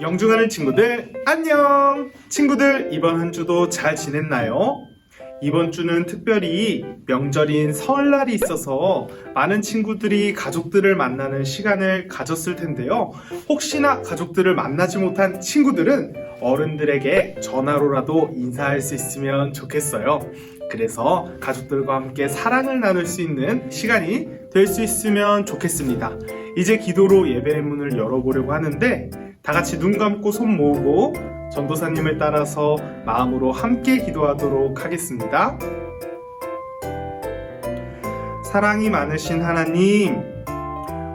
영중하는 친구들 안녕! 친구들 이번 한 주도 잘 지냈나요? 이번 주는 특별히 명절인 설날이 있어서 많은 친구들이 가족들을 만나는 시간을 가졌을 텐데요. 혹시나 가족들을 만나지 못한 친구들은 어른들에게 전화로라도 인사할 수 있으면 좋겠어요. 그래서 가족들과 함께 사랑을 나눌 수 있는 시간이 될 수 있으면 좋겠습니다. 이제 기도로 예배의 문을 열어보려고 하는데 다 같이 눈 감고 손 모으고 전도사님을 따라서 마음으로 함께 기도하도록 하겠습니다. 사랑이 많으신 하나님,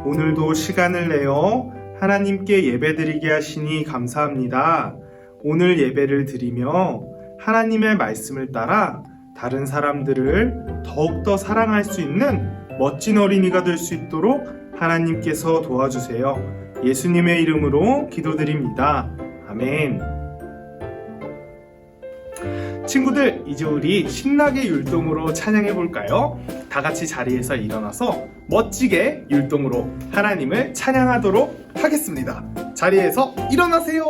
오늘도 시간을 내어 하나님께 예배드리게 하시니 감사합니다. 오늘 예배를 드리며 하나님의 말씀을 따라 다른 사람들을 더욱더 사랑할 수 있는 멋진 어린이가 될 수 있도록 하나님께서 도와주세요. 예수님의 이름으로 기도드립니다. 아멘. 친구들, 이제 우리 신나게 율동으로 찬양해 볼까요? 다 같이 자리에서 일어나서 멋지게 율동으로 하나님을 찬양하도록 하겠습니다. 자리에서 일어나세요.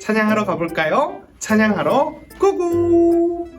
찬양하러 가볼까요? 찬양하러 고고!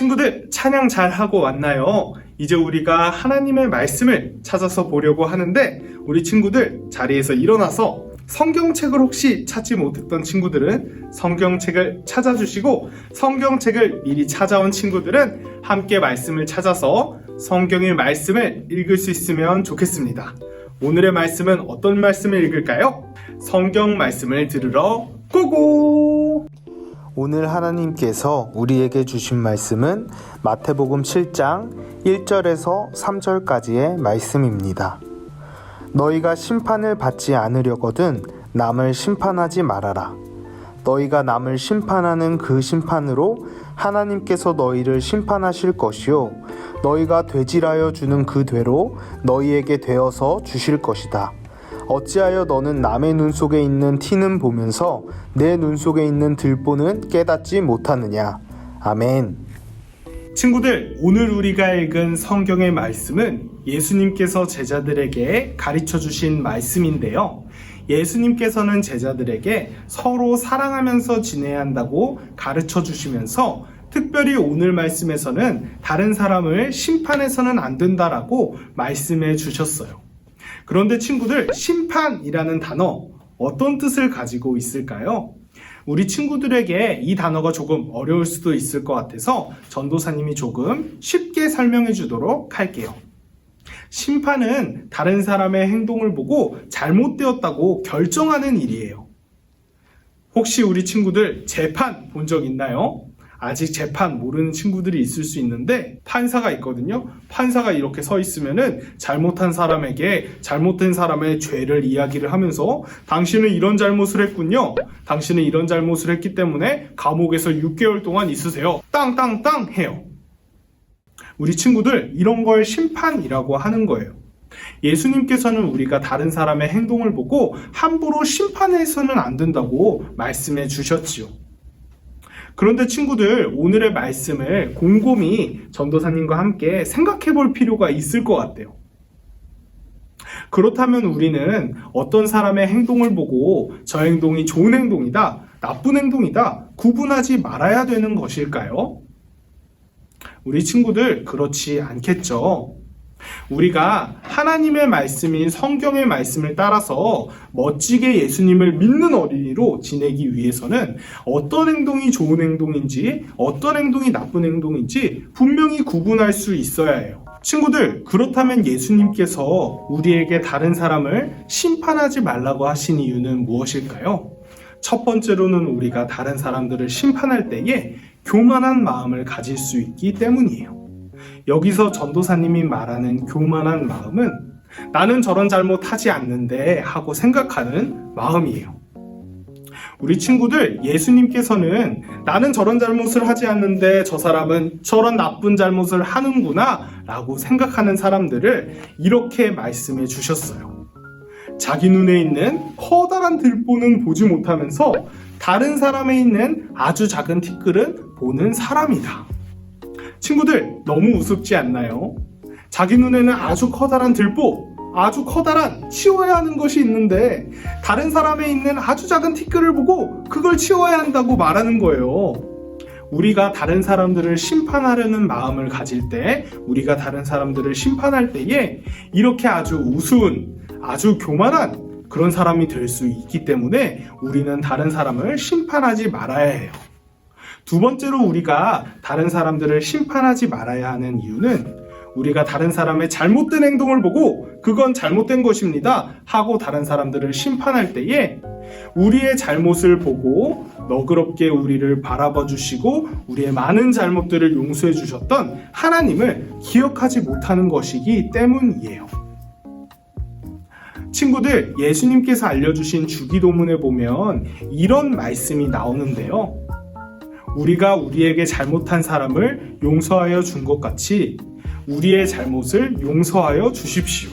친구들 찬양 잘 하고 왔나요? 이제 우리가 하나님의 말씀을 찾아서 보려고 하는데 우리 친구들 자리에서 일어나서 성경책을 혹시 찾지 못했던 친구들은 성경책을 찾아주시고 성경책을 미리 찾아온 친구들은 함께 말씀을 찾아서 성경의 말씀을 읽을 수 있으면 좋겠습니다. 오늘의 말씀은 어떤 말씀을 읽을까요? 성경 말씀을 들으러 고고! 오늘 하나님께서 우리에게 주신 말씀은 마태복음 7장 1절에서 3절까지의 말씀입니다. 너희가 심판을 받지 않으려거든 남을 심판하지 말아라. 너희가 남을 심판하는 그 심판으로 하나님께서 너희를 심판하실 것이요. 너희가 되질하여 주는 그 되로 너희에게 되어서 주실 것이다. 어찌하여 너는 남의 눈 속에 있는 티는 보면서 내 눈 속에 있는 들보는 깨닫지 못하느냐. 아멘. 친구들, 오늘 우리가 읽은 성경의 말씀은 예수님께서 제자들에게 가르쳐 주신 말씀인데요. 예수님께서는 제자들에게 서로 사랑하면서 지내야 한다고 가르쳐 주시면서 특별히 오늘 말씀에서는 다른 사람을 심판해서는 안 된다라고 말씀해 주셨어요. 그런데 친구들, 심판이라는 단어 어떤 뜻을 가지고 있을까요? 우리 친구들에게 이 단어가 조금 어려울 수도 있을 것 같아서 전도사님이 조금 쉽게 설명해 주도록 할게요. 심판은 다른 사람의 행동을 보고 잘못되었다고 결정하는 일이에요. 혹시 우리 친구들 재판 본 적 있나요? 아직 재판 모르는 친구들이 있을 수 있는데 판사가 있거든요. 판사가 이렇게 서 있으면은 잘못한 사람에게 잘못된 사람의 죄를 이야기를 하면서 당신은 이런 잘못을 했군요. 당신은 이런 잘못을 했기 때문에 감옥에서 6개월 동안 있으세요. 땅땅땅 해요. 우리 친구들 이런 걸 심판이라고 하는 거예요. 예수님께서는 우리가 다른 사람의 행동을 보고 함부로 심판해서는 안 된다고 말씀해 주셨지요. 그런데 친구들, 오늘의 말씀을 곰곰이 전도사님과 함께 생각해 볼 필요가 있을 것 같아요. 그렇다면 우리는 어떤 사람의 행동을 보고 저 행동이 좋은 행동이다, 나쁜 행동이다, 구분하지 말아야 되는 것일까요? 우리 친구들, 그렇지 않겠죠. 우리가 하나님의 말씀인 성경의 말씀을 따라서 멋지게 예수님을 믿는 어린이로 지내기 위해서는 어떤 행동이 좋은 행동인지 어떤 행동이 나쁜 행동인지 분명히 구분할 수 있어야 해요. 친구들, 그렇다면 예수님께서 우리에게 다른 사람을 심판하지 말라고 하신 이유는 무엇일까요? 첫 번째로는 우리가 다른 사람들을 심판할 때에 교만한 마음을 가질 수 있기 때문이에요. 여기서 전도사님이 말하는 교만한 마음은 나는 저런 잘못 하지 않는데 하고 생각하는 마음이에요. 우리 친구들, 예수님께서는 나는 저런 잘못을 하지 않는데 저 사람은 저런 나쁜 잘못을 하는구나 라고 생각하는 사람들을 이렇게 말씀해 주셨어요. 자기 눈에 있는 커다란 들보는 보지 못하면서 다른 사람에 있는 아주 작은 티끌은 보는 사람이다. 친구들, 너무 우습지 않나요? 자기 눈에는 아주 커다란 들보, 아주 커다란 치워야 하는 것이 있는데 다른 사람에 있는 아주 작은 티끌을 보고 그걸 치워야 한다고 말하는 거예요. 우리가 다른 사람들을 심판하려는 마음을 가질 때, 우리가 다른 사람들을 심판할 때에 이렇게 아주 우스운, 아주 교만한 그런 사람이 될 수 있기 때문에 우리는 다른 사람을 심판하지 말아야 해요. 두 번째로 우리가 다른 사람들을 심판하지 말아야 하는 이유는 우리가 다른 사람의 잘못된 행동을 보고 그건 잘못된 것입니다 하고 다른 사람들을 심판할 때에 우리의 잘못을 보고 너그럽게 우리를 바라봐 주시고 우리의 많은 잘못들을 용서해 주셨던 하나님을 기억하지 못하는 것이기 때문이에요. 친구들, 예수님께서 알려주신 주기도문에 보면 이런 말씀이 나오는데요. 우리가 우리에게 잘못한 사람을 용서하여 준 것 같이 우리의 잘못을 용서하여 주십시오.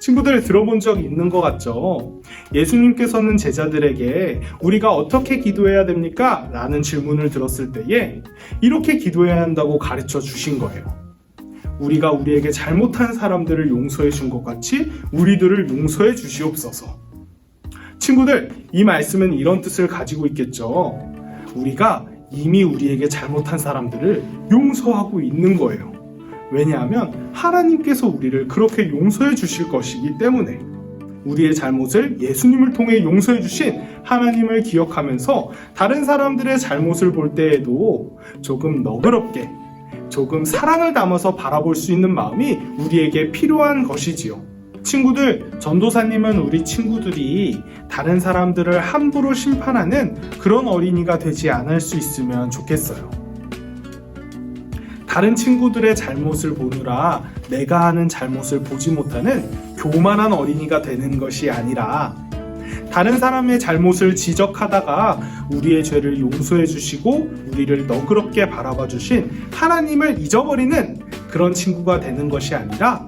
친구들 들어본 적 있는 것 같죠? 예수님께서는 제자들에게 우리가 어떻게 기도해야 됩니까? 라는 질문을 들었을 때에 이렇게 기도해야 한다고 가르쳐 주신 거예요. 우리가 우리에게 잘못한 사람들을 용서해 준 것 같이 우리들을 용서해 주시옵소서. 친구들, 이 말씀은 이런 뜻을 가지고 있겠죠. 우리가 이미 우리에게 잘못한 사람들을 용서하고 있는 거예요. 왜냐하면 하나님께서 우리를 그렇게 용서해 주실 것이기 때문에 우리의 잘못을 예수님을 통해 용서해 주신 하나님을 기억하면서 다른 사람들의 잘못을 볼 때에도 조금 너그럽게 조금 사랑을 담아서 바라볼 수 있는 마음이 우리에게 필요한 것이지요. 친구들, 전도사님은 우리 친구들이 다른 사람들을 함부로 심판하는 그런 어린이가 되지 않을 수 있으면 좋겠어요. 다른 친구들의 잘못을 보느라 내가 하는 잘못을 보지 못하는 교만한 어린이가 되는 것이 아니라 다른 사람의 잘못을 지적하다가 우리의 죄를 용서해 주시고 우리를 너그럽게 바라봐 주신 하나님을 잊어버리는 그런 친구가 되는 것이 아니라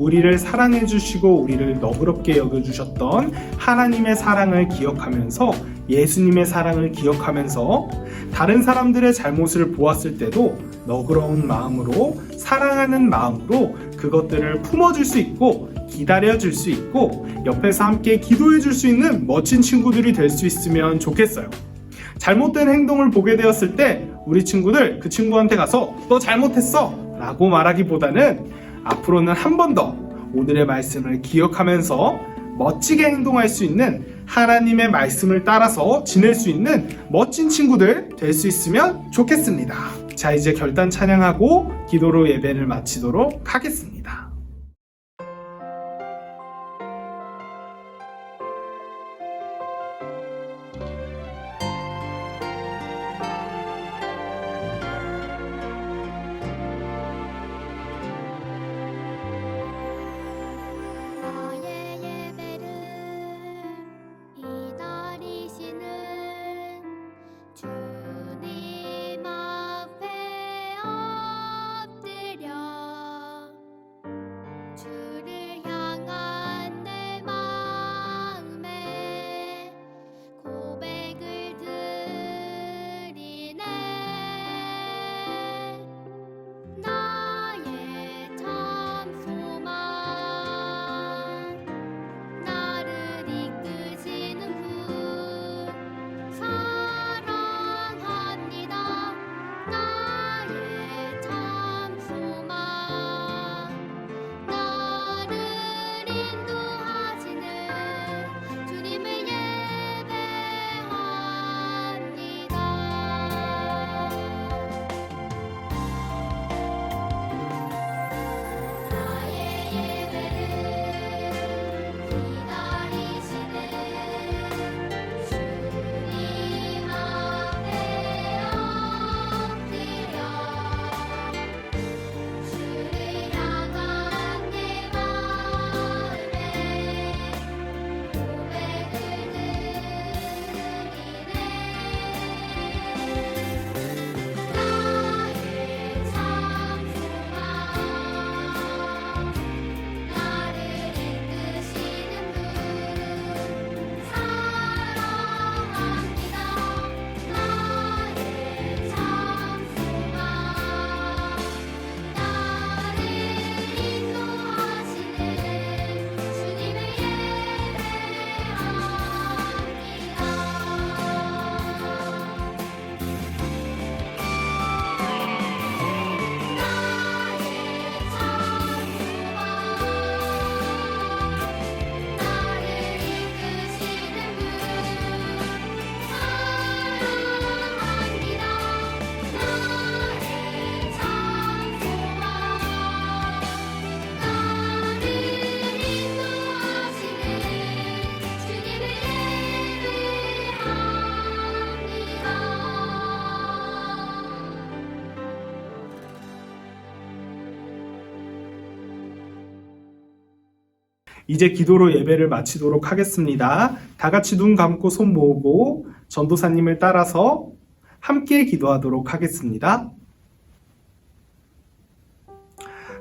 우리를 사랑해 주시고 우리를 너그럽게 여겨 주셨던 하나님의 사랑을 기억하면서 예수님의 사랑을 기억하면서 다른 사람들의 잘못을 보았을 때도 너그러운 마음으로 사랑하는 마음으로 그것들을 품어줄 수 있고 기다려줄 수 있고 옆에서 함께 기도해줄 수 있는 멋진 친구들이 될 수 있으면 좋겠어요. 잘못된 행동을 보게 되었을 때 우리 친구들 그 친구한테 가서 너 잘못했어 라고 말하기보다는 앞으로는 한 번 더 오늘의 말씀을 기억하면서 멋지게 행동할 수 있는 하나님의 말씀을 따라서 지낼 수 있는 멋진 친구들 될 수 있으면 좋겠습니다. 자, 이제 결단 찬양하고 기도로 예배를 마치도록 하겠습니다. 이제 기도로 예배를 마치도록 하겠습니다. 다 같이 눈 감고 손 모으고 전도사님을 따라서 함께 기도하도록 하겠습니다.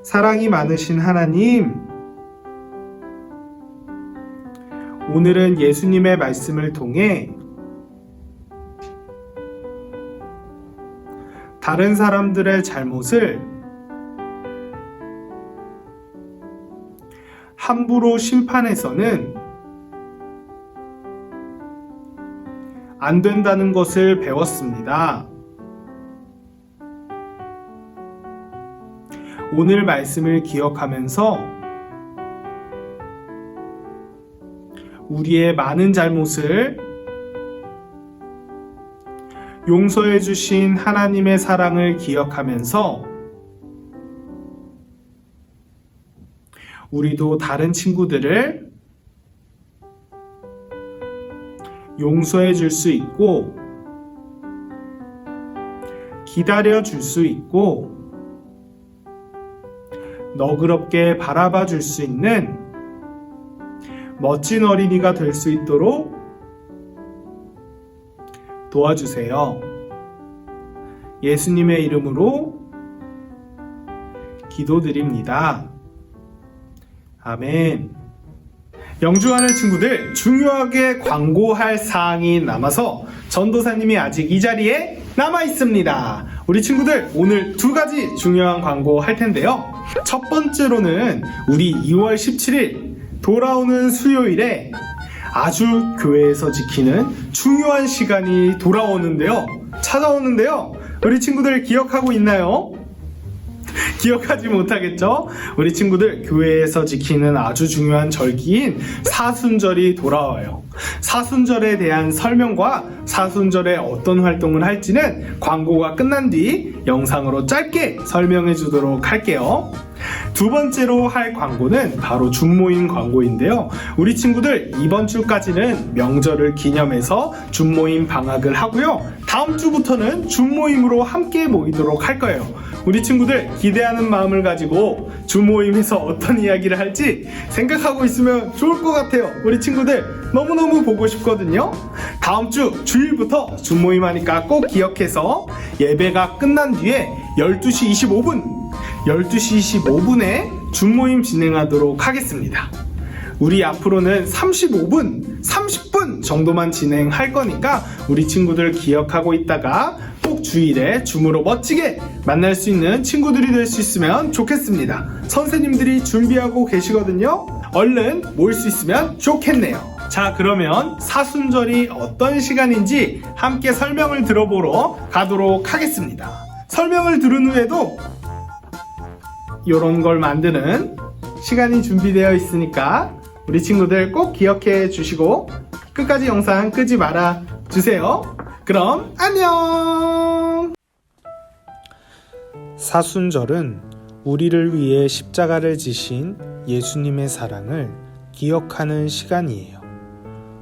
사랑이 많으신 하나님, 오늘은 예수님의 말씀을 통해 다른 사람들의 잘못을 함부로 심판해서는 안 된다는 것을 배웠습니다. 오늘 말씀을 기억하면서 우리의 많은 잘못을 용서해 주신 하나님의 사랑을 기억하면서 우리도 다른 친구들을 용서해 줄 수 있고 기다려 줄 수 있고 너그럽게 바라봐 줄 수 있는 멋진 어린이가 될 수 있도록 도와주세요. 예수님의 이름으로 기도드립니다. 아멘. 영주하는 친구들 중요하게 광고할 사항이 남아서 전도사님이 아직 이 자리에 남아 있습니다. 우리 친구들 오늘 두 가지 중요한 광고 할 텐데요. 첫 번째로는 우리 2월 17일 돌아오는 수요일에 아주 교회에서 지키는 중요한 시간이 돌아오는데요. 찾아오는데요. 우리 친구들 기억하고 있나요? 기억하지 못하겠죠? 우리 친구들 교회에서 지키는 아주 중요한 절기인 사순절이 돌아와요. 사순절에 대한 설명과 사순절에 어떤 활동을 할지는 광고가 끝난 뒤 영상으로 짧게 설명해 주도록 할게요. 두 번째로 할 광고는 바로 줌모임 광고인데요. 우리 친구들 이번 주까지는 명절을 기념해서 줌모임 방학을 하고요. 다음 주부터는 줌 모임으로 함께 모이도록 할 거예요. 우리 친구들 기대하는 마음을 가지고 줌 모임에서 어떤 이야기를 할지 생각하고 있으면 좋을 것 같아요. 우리 친구들 너무너무 보고 싶거든요. 다음 주 주일부터 줌 모임 하니까 꼭 기억해서 예배가 끝난 뒤에 12시 25분 12시 25분에 줌 모임 진행하도록 하겠습니다. 우리 앞으로는 35분, 30분 정도만 진행할 거니까 우리 친구들 기억하고 있다가 꼭 주일에 줌으로 멋지게 만날 수 있는 친구들이 될 수 있으면 좋겠습니다. 선생님들이 준비하고 계시거든요. 얼른 모일 수 있으면 좋겠네요. 자, 그러면 사순절이 어떤 시간인지 함께 설명을 들어보러 가도록 하겠습니다. 설명을 들은 후에도 이런 걸 만드는 시간이 준비되어 있으니까 우리 친구들 꼭 기억해 주시고 끝까지 영상 끄지 말아 주세요. 그럼 안녕! 사순절은 우리를 위해 십자가를 지신 예수님의 사랑을 기억하는 시간이에요.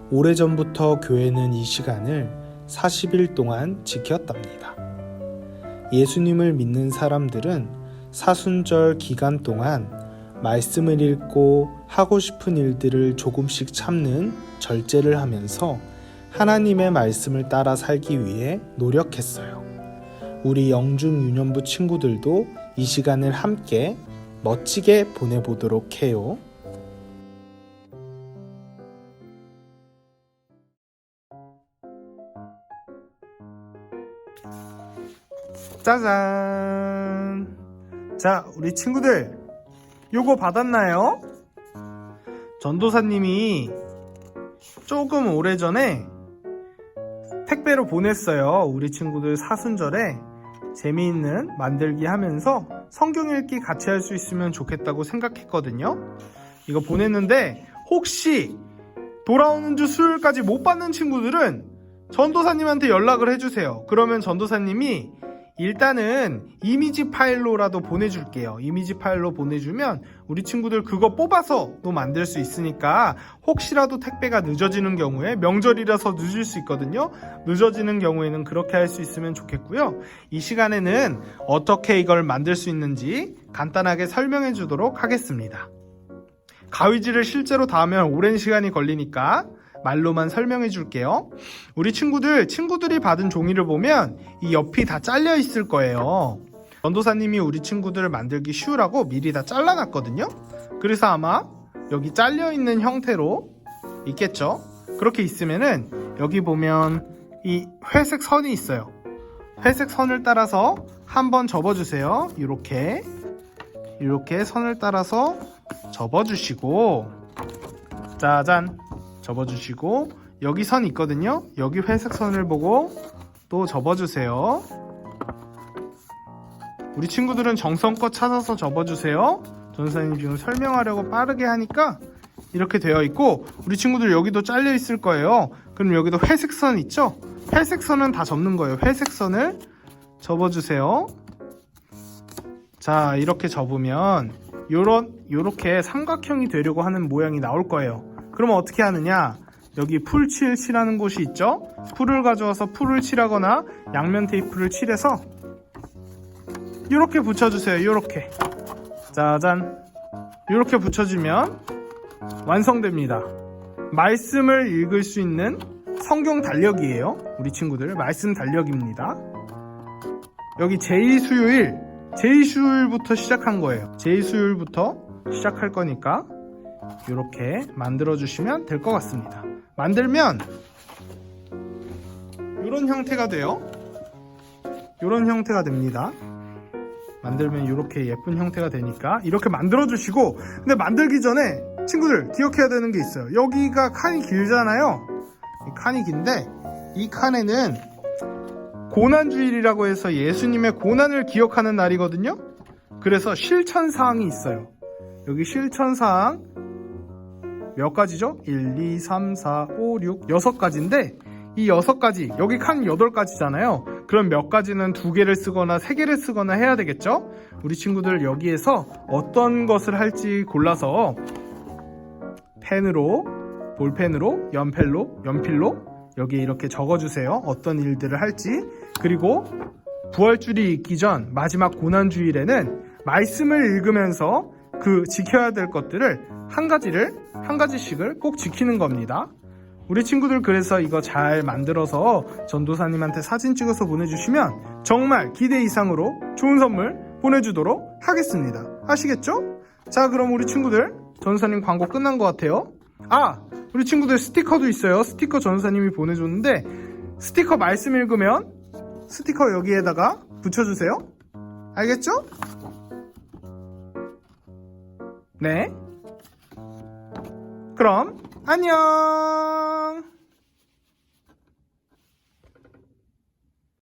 오래전부터 교회는 이 시간을 40일 동안 지켰답니다. 예수님을 믿는 사람들은 사순절 기간 동안 말씀을 읽고 하고 싶은 일들을 조금씩 참는 절제를 하면서 하나님의 말씀을 따라 살기 위해 노력했어요. 우리 영중 유년부 친구들도 이 시간을 함께 멋지게 보내보도록 해요. 짜잔! 자, 우리 친구들, 요거 받았나요? 전도사님이 조금 오래전에 택배로 보냈어요. 우리 친구들 사순절에 재미있는 만들기 하면서 성경 읽기 같이 할 수 있으면 좋겠다고 생각했거든요. 이거 보냈는데 혹시 돌아오는 주 수요일까지 못 받는 친구들은 전도사님한테 연락을 해주세요. 그러면 전도사님이 일단은 이미지 파일로라도 보내줄게요. 이미지 파일로 보내주면 우리 친구들 그거 뽑아서 또 만들 수 있으니까 혹시라도 택배가 늦어지는 경우에 명절이라서 늦을 수 있거든요. 늦어지는 경우에는 그렇게 할 수 있으면 좋겠고요. 이 시간에는 어떻게 이걸 만들 수 있는지 간단하게 설명해 주도록 하겠습니다. 가위질을 실제로 닿으면 오랜 시간이 걸리니까 말로만 설명해 줄게요. 우리 친구들, 친구들이 받은 종이를 보면 이 옆이 다 잘려 있을 거예요. 전도사님이 우리 친구들을 만들기 쉬우라고 미리 다 잘라놨거든요. 그래서 아마 여기 잘려 있는 형태로 있겠죠. 그렇게 있으면은 여기 보면 이 회색 선이 있어요. 회색 선을 따라서 한번 접어주세요. 이렇게 이렇게 선을 따라서 접어주시고 짜잔 접어주시고 여기 선 있거든요 여기 회색 선을 보고 또 접어주세요 우리 친구들은 정성껏 찾아서 접어주세요. 전사님 지금 설명하려고 빠르게 하니까 이렇게 되어 있고 우리 친구들 여기도 잘려 있을 거예요. 그럼 여기도 회색 선 있죠? 회색 선은 다 접는 거예요. 회색 선을 접어주세요. 자 이렇게 접으면 요런 요렇게 삼각형이 되려고 하는 모양이 나올 거예요. 그러면 어떻게 하느냐? 여기 풀칠 칠하는 곳이 있죠? 풀을 가져와서 풀을 칠하거나 양면 테이프를 칠해서 이렇게 붙여주세요. 이렇게 짜잔 이렇게 붙여주면 완성됩니다. 말씀을 읽을 수 있는 성경 달력이에요. 우리 친구들 말씀 달력입니다. 여기 제2수요일 제2수요일부터 시작한 거예요. 제2수요일부터 시작할 거니까 이렇게 만들어 주시면 될 것 같습니다. 만들면 이런 형태가 돼요. 이런 형태가 됩니다. 만들면 이렇게 예쁜 형태가 되니까 이렇게 만들어 주시고 근데 만들기 전에 친구들 기억해야 되는 게 있어요. 여기가 칸이 길잖아요. 이 칸이 긴데 이 칸에는 고난주일이라고 해서 예수님의 고난을 기억하는 날이거든요. 그래서 실천 사항이 있어요. 여기 실천 사항 몇 가지죠? 1, 2, 3, 4, 5, 6, 6가지인데 이 6가지, 여기 칸 8가지잖아요. 그럼 몇 가지는 두 개를 쓰거나 세 개를 쓰거나 해야 되겠죠? 우리 친구들 여기에서 어떤 것을 할지 골라서 펜으로, 볼펜으로, 연필로, 연필로 여기에 이렇게 적어주세요. 어떤 일들을 할지. 그리고 부활줄이 있기 전 마지막 고난주일에는 말씀을 읽으면서 그 지켜야 될 것들을 한 가지를 한 가지씩을 꼭 지키는 겁니다. 우리 친구들 그래서 이거 잘 만들어서 전도사님한테 사진 찍어서 보내주시면 정말 기대 이상으로 좋은 선물 보내주도록 하겠습니다. 아시겠죠? 자, 그럼 우리 친구들 전도사님 광고 끝난 것 같아요. 아, 우리 친구들 스티커도 있어요. 스티커 전도사님이 보내줬는데 스티커 말씀 읽으면 스티커 여기에다가 붙여주세요. 알겠죠? 네. 그럼 안녕.